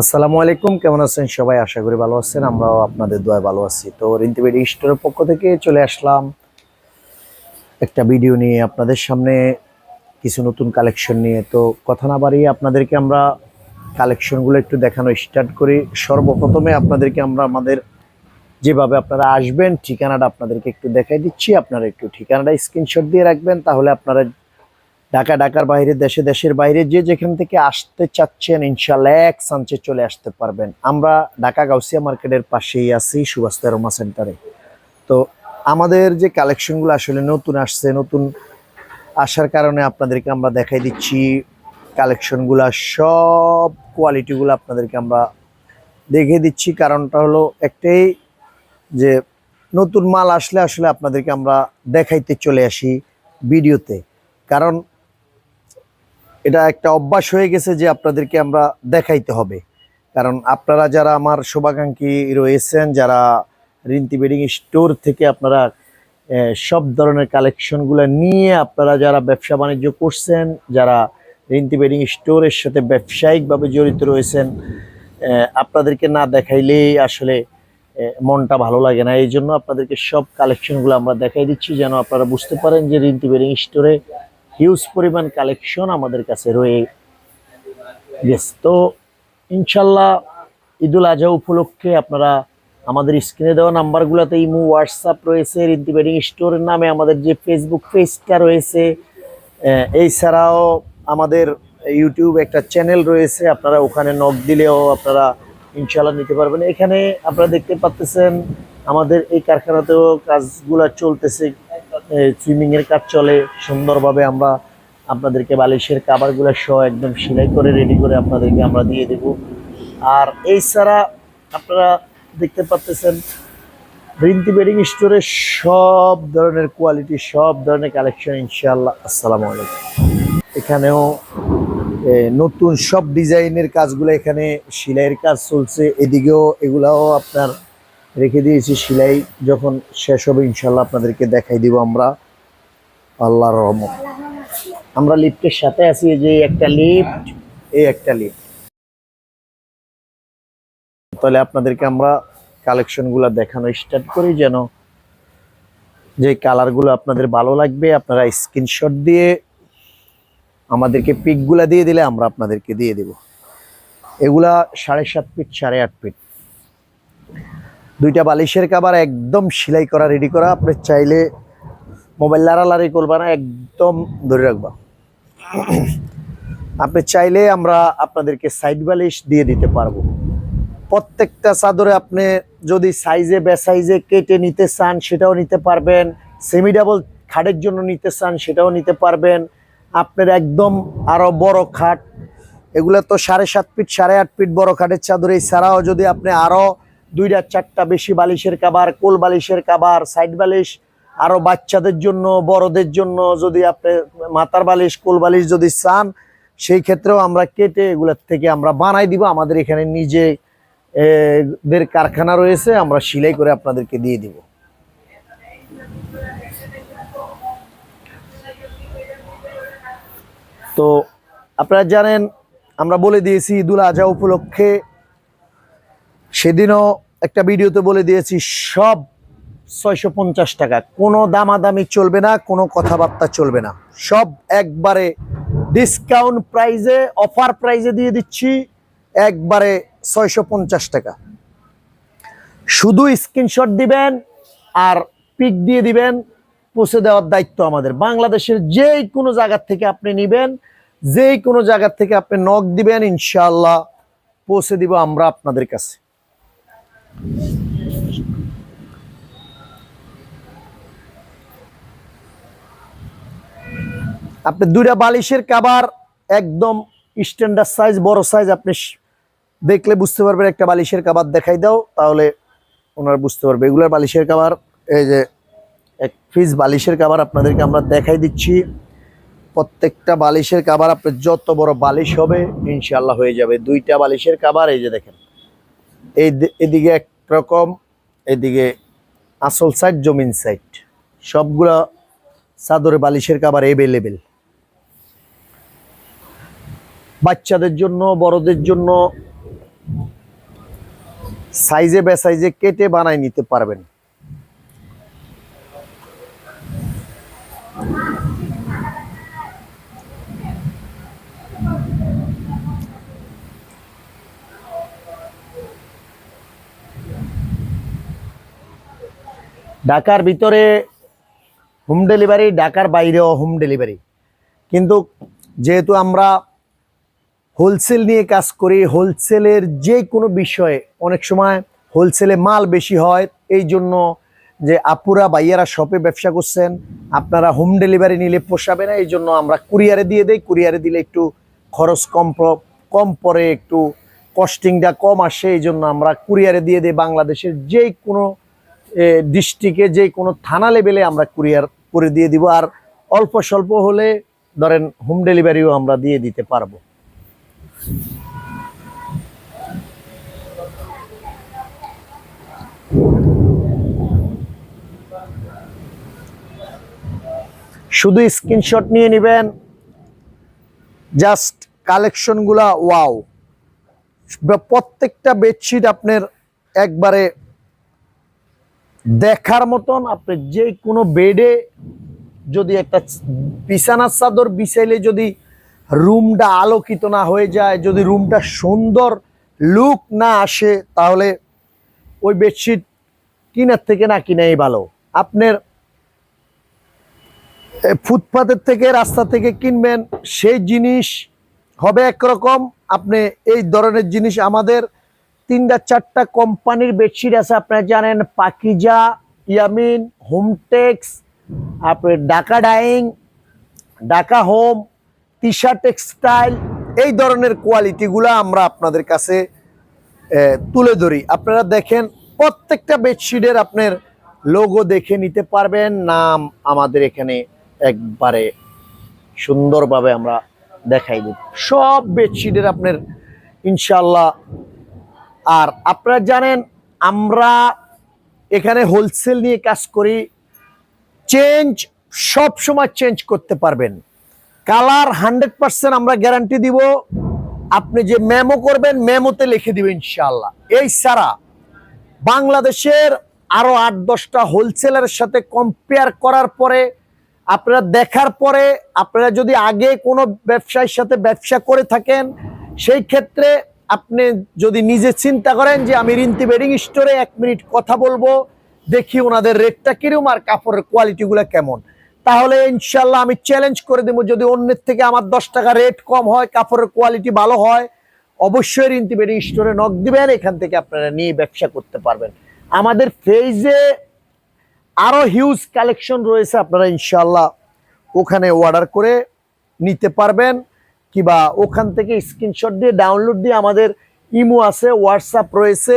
আসসালামু আলাইকুম, কেমন আছেন সবাই? আশা করি ভালো আছেন, আমরাও আপনাদের দোয়ায় ভালো আছি। তো রিন্তিবেডি স্টোরের পক্ষ থেকে চলে আসলাম একটা ভিডিও নিয়ে আপনাদের সামনে, কিছু নতুন কালেকশন নিয়ে। তো কথা না বাড়িয়ে আপনাদেরকে আমরা কালেকশনগুলো একটু দেখানো স্টার্ট করি। সর্বপ্রথমে আপনাদেরকে আমরা আমাদের যেভাবে আপনারা আসবেন, ঠিকানাটা আপনাদেরকে একটু দেখাই দিচ্ছি। আপনারা একটু ঠিকানাটা স্ক্রিনশট দিয়ে রাখবেন, তাহলে আপনারা ঢাকা, ঢাকার বাইরে, দেশে, দেশের বাইরে যে যেখান থেকে আসতে চাচ্ছেন, ইনশাল্লাহ এক সাঞ্চে চলে আসতে পারবেন। আমরা ঢাকা গাউসিয়া মার্কেটের পাশেই আছি সুভাষ তেরোমা সেন্টারে। তো আমাদের যে কালেকশনগুলো আসলে নতুন আসছে, নতুন আসার কারণে আপনাদেরকে আমরা দেখাই দিচ্ছি কালেকশনগুলো, সব কোয়ালিটিগুলো আপনাদেরকে আমরা দেখিয়ে দিচ্ছি। কারণটা হলো একটাই যে নতুন মাল আসলে আসলে আপনাদেরকে আমরা দেখাইতে চলে আসি ভিডিওতে। কারণ এটা একটা অভ্যাস হয়ে গেছে যে আপনাদেরকে আমরা দেখাইতে হবে। কারণ আপনারা যারা আমার শুভাকাঙ্ক্ষী রয়েছেন, যারা রিন্তি বেডিং স্টোর থেকে আপনারা সব ধরনের কালেকশনগুলো নিয়ে আপনারা যারা ব্যবসা বাণিজ্য করছেন, যারা রিন্তি বেডিং স্টোরের সাথে ব্যবসায়িকভাবে জড়িত রয়েছেন আপনাদেরকে না দেখাইলেই আসলে মনটা ভালো লাগে না। এই জন্য আপনাদেরকে সব কালেকশনগুলো আমরা দেখাই দিচ্ছি, যেন আপনারা বুঝতে পারেন যে রিন্তি বেডিং স্টোরে হিউজ পরিমাণ কালেকশন আমাদের কাছে রয়ে গেছে। তো ইনশাল্লাহ ঈদুল আজহা উপলক্ষে আপনারা আমাদের স্ক্রিনে দেওয়া নাম্বারগুলোতে ইমো হোয়াটসঅ্যাপ রয়েছে রিন্তি বেডিং স্টোরের নামে আমাদের যে ফেসবুক পেজটা রয়েছে এছাড়াও আমাদের ইউটিউব একটা চ্যানেল রয়েছে, আপনারা ওখানে নক দিলেও আপনারা ইনশাল্লাহ নিতে পারবেন। এখানে আপনারা দেখতে পাচ্তেছেন আমাদের এই কারখানাতেও কাজগুলো চলতেছে সুইমিং এর কাজ চলে, সুন্দরভাবে আমরা আপনাদেরকে বালিশের কাবারগুলো সহ একদম সেলাই করে রেডি করে আপনাদেরকে আমরা দিয়ে দেব। আর এছাড়া আপনারা দেখতে পাচ্তেছেন, রিন্তি বেডিং স্টোরে সব ধরনের কোয়ালিটি সব ধরনের কালেকশন ইনশাআল্লাহ। আসসালামু আলাইকুম। এখানেও নতুন সব ডিজাইনের কাজগুলো এখানে, সেলাইয়ের কাজ চলছে। এদিকেও এগুলাও আপনার রেখে দিয়েছি সেলাই। যখন শেষ হবে, ইনশাল্লাহ আপনাদেরকে দেখাই দিব আমরা। আল্লাহর রহমত। আমরা লিফটের সাথে আছি যে একটা লিফট, এই একটা লিফট। তাহলে আপনাদেরকে আমরা কালেকশনগুলো দেখানো স্টার্ট করি যেন যে কালারগুলো আপনাদের ভালো লাগবে, আপনারা স্ক্রিনশট দিয়ে আমাদেরকে পিকগুলা দিয়ে দিলে আমরা আপনাদেরকে দিয়ে দেব। এগুলা সাড়ে সাত ফিট, সাড়ে আট ফিট। দুইটা বালিশের কাবার একদম সেলাই করা রেডি করা। আপনি চাইলে মোবাইল লাড়ালাড়ি করবা না, একদম ধরে রাখবা। আপনি চাইলে আমরা আপনাদেরকে সাইড বালিশ দিয়ে দিতে পারব। প্রত্যেকটা চাদরে আপনি যদি সাইজে বে সাইজে কেটে নিতে চান, সেটাও নিতে পারবেন। সেমি ডাবল খাটের জন্য নিতে চান, সেটাও নিতে পারবেন। আপনার একদম আরও বড় খাট। এগুলো তো সাড়ে সাত ফিট সাড়ে আট ফিট বড় খাটের চাদর এছাড়াও যদি আপনি আরও দুইটা, চারটা বেশি বালিশের কাবার কোল বালিশের কাবার সাইড বালিশ। আরও বাচ্চাদের জন্য, বড়দের জন্য যদি আপনি মাথার বালিশ, কোল বালিশ যদি চান, সেই ক্ষেত্রেও আমরা কেটে এগুলোর থেকে আমরা বানাই দিব। আমাদের এখানে নিজে দের কারখানা রয়েছে, আমরা সেলাই করে আপনাদেরকে দিয়ে দিব। তো আপনারা জানেন, আমরা বলে দিয়েছি ঈদুল আজহা উপলক্ষে সেদিনও একটা ভিডিওতে বলে দিয়েছি, সব ছয়শো পঞ্চাশ টাকা। কোনো দামাদামি চলবে না, কোনো কথাবার্তা চলবে না। সব একবারে ডিসকাউন্ট প্রাইজে অফার প্রাইজে দিয়ে দিচ্ছি, একবারে ছয়শো পঞ্চাশ টাকা। শুধু স্ক্রিনশট দিবেন আর পিক দিয়ে দিবেন, পৌঁছে দেওয়ার দায়িত্ব আমাদের। বাংলাদেশের যেই কোনো জায়গার থেকে আপনি নিবেন যেই কোনো জায়গার থেকে আপনি নখ দিবেন ইনশাল্লাহ পৌঁছে দিব আমরা আপনাদের কাছে। আপনি দুইটা বালিশের কাবার একদম স্ট্যান্ডার্ড সাইজ বড় সাইজ আপনি দেখলে বুঝতে পারবেন একটা বালিশের কাবার দেখাই দাও, তাহলে ওনারা বুঝতে পারবে। এগুলোর বালিশের কাবার এই যে এক পিস বালিশের কাবার আপনাদেরকে আমরা দেখাই দিচ্ছি। প্রত্যেকটা বালিশের কাবার আপনার যত বড় বালিশ হবে ইনশাল্লাহ হয়ে যাবে। দুইটা বালিশের কাবার এই যে দেখেন। এই এদিকে একরকম এদিকে আসল সাইড জমিন সাইড সবগুলা চাদরে বালিশের কাবার এভেলেবেল বাচ্চাদের জন্য, বড়দের জন্য সাইজে বেসাইজে কেটে বানাই নিতে পারবেন। ঢাকার ভিতরে হোম ডেলিভারি ঢাকার বাইরেও হোম ডেলিভারি কিন্তু যেহেতু আমরা হোলসেল নিয়ে কাজ করি হোলসেলের যে কোনো বিষয়ে অনেক সময় হোলসেলে মাল বেশি হয়, এই জন্য যে আপুরা বাইয়ারা শপে ব্যবসা করছেন, আপনারা হোম ডেলিভারি নিলে পোষাবে না, এই জন্য আমরা কুরিয়ারে দিয়ে দেই কুরিয়ারে দিলে একটু খরচ কম কম পরে একটু কস্টিংটা কম আসে, এই জন্য আমরা কুরিয়ারে দিয়ে দিই বাংলাদেশের যে কোনো ডিস্ট্রিক্টে যে কোনো থানা লেভেলে আমরা কুরিয়ার করে দিয়ে দিব। আর অল্প স্বল্প হলে ধরেন হোম ডেলিভারিও আমরা দিয়ে দিতে পারব। শুধু স্ক্রিনশট নিয়ে নেবেন। জাস্ট কালেকশনগুলা ওয়াও প্রত্যেকটা বেডশিট আপনার একবারে দেখার মতন আপনি যে কোনো বেডে যদি একটা বিছানার চাদর বিছাইলে যদি রুমটা আলোকিত না হয়ে যায়, যদি রুমটা সুন্দর লুক না আসে, তাহলে ওই বেডশিট কিনার থেকে না কিনাই ভালো। আপনার ফুটপাতের থেকে, রাস্তা থেকে কিনবেন, সেই জিনিস হবে একরকম। আপনি এই ধরনের জিনিস আমাদের তিনটা, চারটা কোম্পানির বেডশিট আছে, আপনারা জানেন, পাকিজা, ইয়ামিন, হোমটেক্স, আপনার ডাকা ডাইং ডাকা হোম, তিশা টেক্সটাইল, এই ধরনের কোয়ালিটিগুলো আমরা আপনাদের কাছে তুলে ধরি। আপনারা দেখেন, প্রত্যেকটা বেডশিটের আপনার লোগো দেখে নিতে পারবেন, নাম আমাদের এখানে একবারে সুন্দরভাবে আমরা দেখাই দিই সব বেডশিটের আপনার ইনশাল্লাহ আর আপনারা জানেন, আমরা এখানে হোলসেল নিয়ে কাজ করি। চেঞ্জ সব সময় চেঞ্জ করতে পারবেন। কালার হান্ড্রেড পার্সেন্ট আমরা গ্যারান্টি দিব। আপনি যে মেমো করবেন মেমোতে লিখে দিবেন ইনশাল্লাহ এই ছাড়া বাংলাদেশের আরও আট, দশটা হোলসেলের সাথে কম্পেয়ার করার পরে, আপনারা দেখার পরে, আপনারা যদি আগে কোনো ব্যবসায়ীর সাথে ব্যবসা করে থাকেন, সেই ক্ষেত্রে আপনি যদি নিজে চিন্তা করেন যে আমি রিন্তি বেডিং স্টোরে এক মিনিট কথা বলব, দেখি ওনাদের রেটটা কিরম আর কাপড়ের কোয়ালিটিগুলো কেমন। তাহলে ইনশাল্লাহ আমি চ্যালেঞ্জ করে দেবো, যদি অন্যের থেকে আমার দশ টাকা রেট কম হয়, কাপড়ের কোয়ালিটি ভালো হয়, অবশ্যই রিন্তি বেডিং স্টোরে নক দিবেন, এখান থেকে আপনারা নিয়ে ব্যবসা করতে পারবেন। আমাদের ফেজে আরও হিউজ কালেকশন রয়েছে, আপনারা ইনশাল্লাহ ওখানে অর্ডার করে নিতে পারবেন। কিবা ওখান থেকে স্ক্রিনশট দিয়ে ডাউনলোড দিয়ে আমাদের ইমো আছে হোয়াটসঅ্যাপ রয়েছে,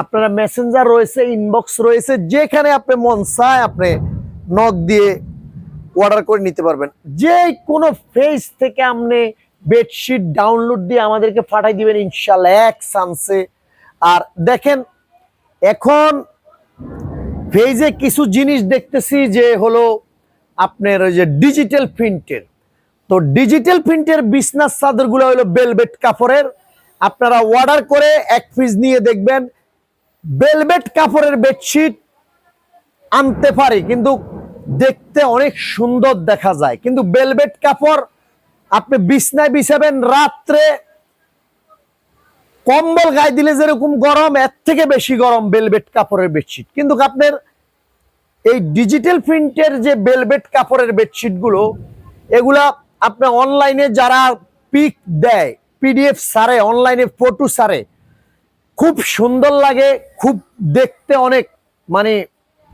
আপনারা মেসেঞ্জার রয়েছে ইনবক্স রয়েছে, যেখানে আপনি মন চায় আপনি নক দিয়ে অর্ডার করে নিতে পারবেন। যে কোনো ফেজ থেকে আপনি বেডশিট ডাউনলোড দিয়ে আমাদেরকে পাঠাই দিবেন ইনশাল্লাহ এক চান্সে আর দেখেন, এখন ফেজে কিছু জিনিস দেখতেছি যে হলো আপনার ওই যে ডিজিটাল প্রিন্টের তো ডিজিটাল প্রিন্টের বিছনার চাদরগুলো হলো বেলভেট কাপড়ের। আপনারা অর্ডার করে এক পিস নিয়ে দেখবেন বেলভেট কাপড়ের বেডশিট আনতে পারি, কিন্তু দেখতে অনেক সুন্দর দেখা যায়। কিন্তু বেলভেট কাপড় আপনি বিছনায় বিছাবেন রাত্রে, কম্বল গায়ে দিলে যেরকম গরম, এর থেকে বেশি গরম বেলভেট কাপড়ের বেডশিট কিন্তু আপনার এই ডিজিটাল প্রিন্টের যে বেলভেট কাপড়ের বেডশিটগুলো, এগুলা আপনার অনলাইনে যারা পিক দেয় পিডিএফ সারে অনলাইনে ফটো সারে, খুব সুন্দর লাগে, খুব দেখতে অনেক মানে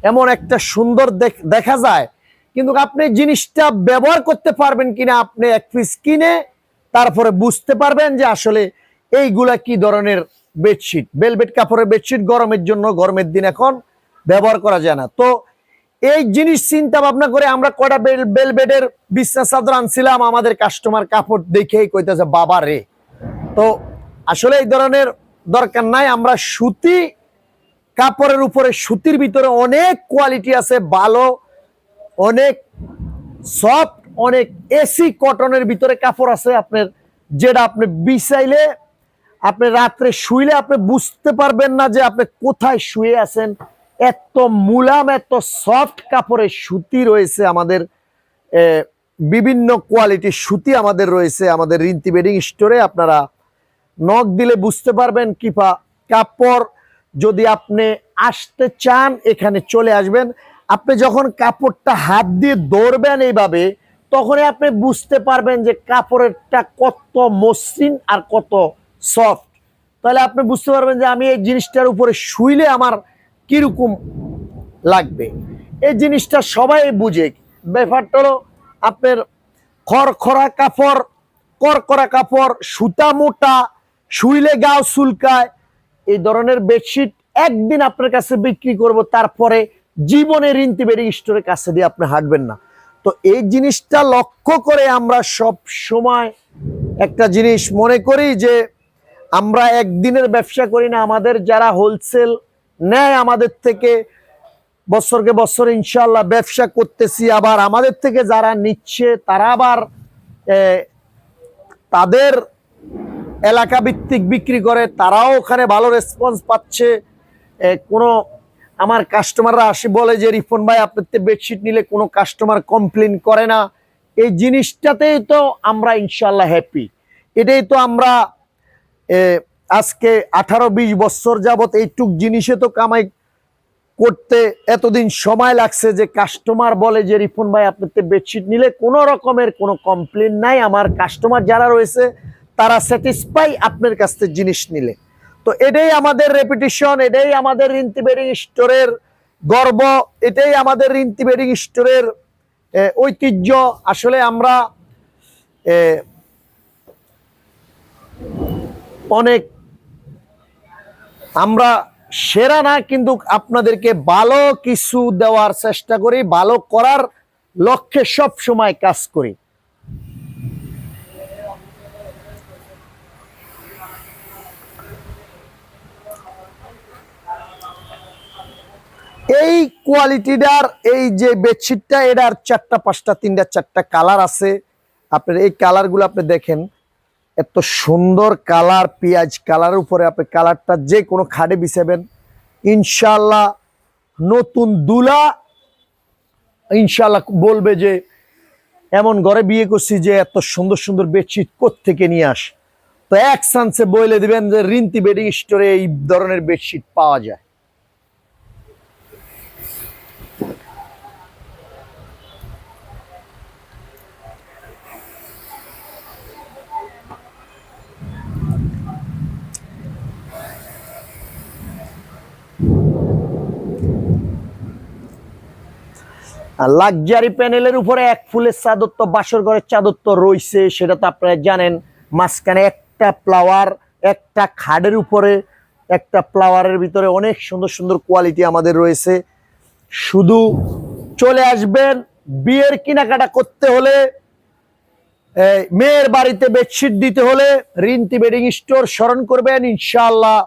এমন একটা সুন্দর দেখ- যায়। কিন্তু আপনি জিনিসটা ব্যবহার করতে পারবেন কিনা আপনি এক পিস কিনে, তারপরে বুঝতে পারবেন যে আসলে এইগুলা কি ধরনের বেডশিট বেলবেট কাপড়ের বেডশিট গরমের জন্য, গরমের দিন এখন ব্যবহার করা যায় না। তো এই জিনিস চিন্তা ভাবনা করে আমরা কয়টা বেল বিছনা চাদর আনছিলাম, আমাদের কাস্টমার কাপড় দেখেই কইতেছে, বাবা রে। তো আসলে এই ধরনের দরকার নাই, আমরা সুতি কাপড়ের উপরে, সুতির ভিতরে অনেক কোয়ালিটি আছে, ভালো, অনেক সফট অনেক এসি কটনের ভিতরে কাপড় আছে আপনার, যেটা আপনি বিছাইলে, আপনি রাত্রে শুইলে আপনি বুঝতে পারবেন না যে আপনি কোথায় শুয়ে আছেন। এত মুলাম, এত সফট কাপড়ের সুতি রয়েছে আমাদের বিভিন্ন কোয়ালিটির সুতি আমাদের রয়েছে আমাদের রিন্তি বেডিং স্টোরে আপনারা নখ দিলে বুঝতে পারবেন কিপা কাপড় যদি আপনি আসতে চান, এখানে চলে আসবেন। আপনি যখন কাপড়টা হাত দিয়ে ধরবেন এইভাবে, তখনই আপনি বুঝতে পারবেন যে কাপড়েরটা কত মসৃণ আর কত সফট তাহলে আপনি বুঝতে পারবেন যে আমি এই জিনিসটার উপরে শুইলে আমার কীরকম লাগবে? এই জিনিসটা সবাই বুঝে। ব্যাপারটা হলো আপনার খড়খড়া কাপড় করকরা কাপড়, সুতা মোটা, শুইলে গাও চুলকায়, এই ধরনের বেডশিট একদিন আপনার কাছে বিক্রি করব, তারপরে জীবনে রিন্তি বেডিং স্টোরের কাছে দিয়ে আপনি হাঁটবেন না। তো এই জিনিসটা লক্ষ্য করে আমরা সব সময় একটা জিনিস মনে করি যে, আমরা একদিনের ব্যবসা করি না, আমাদের যারা হোলসেল নেয় আমাদের থেকে বছরকে বছর ইনশাল্লাহ ব্যবসা করতেছি। আবার আমাদের থেকে যারা নিচ্ছে, তারা আবার তাদের এলাকা ভিত্তিক বিক্রি করে, তারাও ওখানে ভালো রেসপন্স পাচ্ছে। কোনো আমার কাস্টমাররা আসে বলে যে, রিফন ভাই, আপনার বেডশিট নিলে কোনো কাস্টমার কমপ্লেন করে না। এই জিনিসটাতেই তো আমরা ইনশাল্লাহ হ্যাপি এটাই তো আমরা আজকে আঠারো বিশ বছর যাবত এইটুক জিনিসে তো কামাই করতে এতদিন সময় লাগছে যে কাস্টমার বলে যে রিফন ভাই আপনার বেডশিট নিলে কোনো রকমের কোনো কমপ্লেন নাই। আমার কাস্টমার যারা রয়েছে, তারা স্যাটিসফাই আপনার কাছ থেকে জিনিস নিলে। তো এটাই আমাদের রেপুটেশন এটাই আমাদের রিন্তি বেডিং স্টোরের গর্ব, এটাই আমাদের রিন্তি বেডিং স্টোরের ঐতিহ্য। আসলে আমরা অনেক আমরা সেরা না, কিন্তু আপনাদেরকে ভালো কিছু দেওয়ার চেষ্টা করি, ভালো করার লক্ষ্যে সব সময় কাজ করি। এই কোয়ালিটিটার, এই যে বেডশিটটা, এটার চারটা, পাঁচটা, তিনটা, চারটা কালার আছে। আপনার এই কালারগুলো আপনি দেখেন। এত সুন্দর কালার, পেঁয়াজ কালারের উপরে আপনি কালারটা যে কোনো খাটে বিছাবেন। ইনশাল্লাহ নতুন দুলা ইনশাল্লাহ বলবে যে, এমন ঘরে বিয়ে করছি যে এত সুন্দর সুন্দর বেডশিট থেকে নিয়ে আস। তো এক চান্সে বলে দিবেন যে রিন্তি বেডিং স্টোরে এই ধরনের বেডশিট পাওয়া যায়। লাক্সারি প্যানেলের উপরে এক ফুলের চাদর তো বাসর ঘরের চাদর তো রয়েছে, সেটা তো আপনারা জানেন। মাঝখানে একটা ফ্লাওয়ার একটা খাডের উপরে, একটা ফ্লাওয়ারের ভিতরে অনেক সুন্দর সুন্দর কোয়ালিটি আমাদের রয়েছে। শুধু চলে আসবেন বিয়ের কেনাকাটা করতে হলে মেয়ের বাড়িতে বেডশিট দিতে হলে রিন্তি বেডিং স্টোর স্মরণ করবেন ইনশাল্লাহ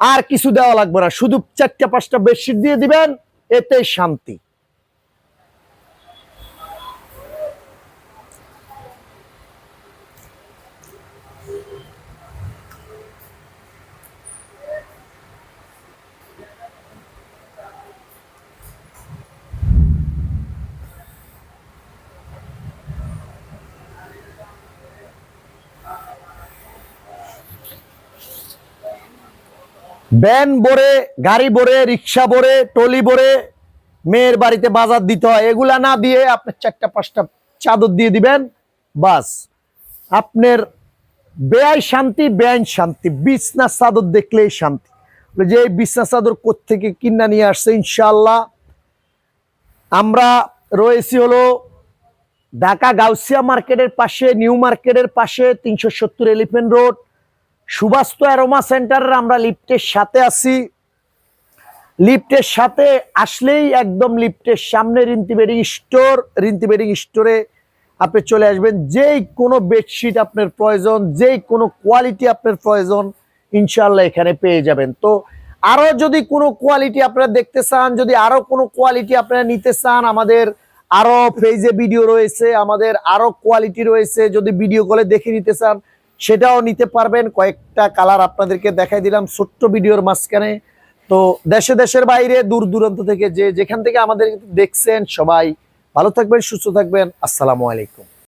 আর কিছু দেওয়া লাগবে না, শুধু চারটা পাঁচটা বেডশিট দিয়ে দিবেন এতে শান্তি। ভ্যান ভরে, গাড়ি ভরে, রিক্সা ভরে টলি ভরে মেয়ের বাড়িতে বাজার দিতে হয়। এগুলা না দিয়ে আপনি চারটা, পাঁচটা চাদর দিয়ে দিবেন, বাস। আপনার বেআই শান্তি বেআইন শান্তি, বিছনা চাদর দেখলেই শান্তি। যে, এই বিছনা চাদর কোত্থেকে কিনা নিয়ে আসছে? ইনশাল্লাহ আমরা রয়েছি হলো ঢাকা গাউসিয়া মার্কেটের পাশে, নিউ মার্কেটের পাশে, তিনশো সত্তর এলিফেন্ট রোড। সুবাস্ত অ্যারোমা সেন্টারের আমরা লিফটের সাথে আছি। লিফটের সাথে আসলেই একদম লিফটের সামনে Rinti bedding store Rinti bedding স্টোরে আপনি চলে আসবেন। যেই কোনো বেডশিট আপনার প্রয়োজন, যেই কোনো কোয়ালিটি আপনার প্রয়োজন ইনশাল্লাহ এখানে পেয়ে যাবেন। তো আরও যদি কোনো কোয়ালিটি আপনারা দেখতে চান, যদি আরও কোনো কোয়ালিটি আপনারা নিতে চান, আমাদের আরও পেজে ভিডিও রয়েছে, আমাদের আরও কোয়ালিটি রয়েছে, যদি ভিডিও কলে দেখে নিতে চান সেটাও নিতে পারবেন। কয়েকটা কালার আপনাদেরকে দেখাই দিলাম ছোট্ট ভিডিওর মাঝখানে। তো দেশে দেশের বাইরে, দূর দূরান্ত থেকে যে যেখান থেকে আমাদের দেখছেন, সবাই ভালো থাকবেন, সুস্থ থাকবেন। আসসালামু আলাইকুম।